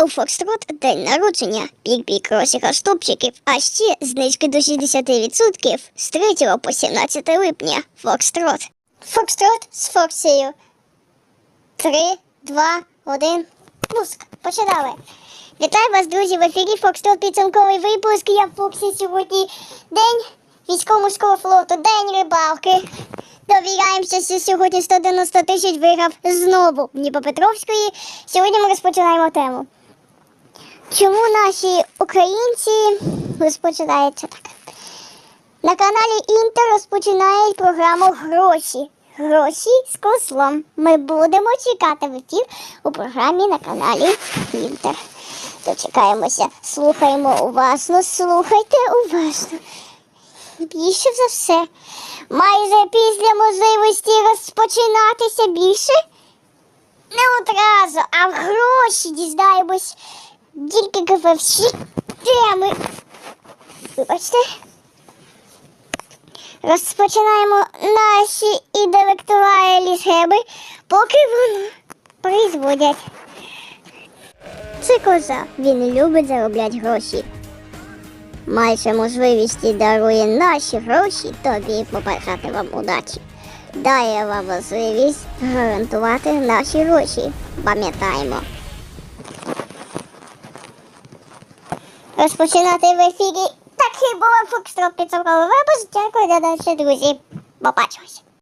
У Фокстрот день народження, пік-пік розіграш топчиків, а ще знижки до 60% з 3 по 17 липня. Фокстрот. Фокстрот з Фоксією. Три, два, один. Пуск. Починали. Вітаю вас, друзі, в ефірі Фокстрот підсумковий випуск. Я в Фоксі сьогодні день військово-морського флоту, день рибалки. Довіряємося, що сьогодні 190 тисяч виграв знову Дніпропетровської. Сьогодні ми розпочинаємо тему. Чому наші українці розпочинається так? На каналі Інтер розпочинають програму Гроші. Гроші з кослом. Ми будемо чекати в ефір у програмі на каналі Інтер. Дочекаємося, слухаємо уважно, слухайте уважно. Більше за все. Майже після можливості розпочинатися більше. Не одразу, а в гроші дізнаємось тільки в всі теми. Вибачте. Розпочинаємо наші інтелектуальні схеми, поки вони призводять. Це коза. Він любить заробляти гроші. Маючи можливість дарує наші гроші, тобі побажати вам удачі. Дає вам можливість гарантувати наші гроші. Пам'ятаємо. Розпочинати в ефірі Так і було Фокстрот підсумковий випуск. Дякую за далі, друзі. Побачимось.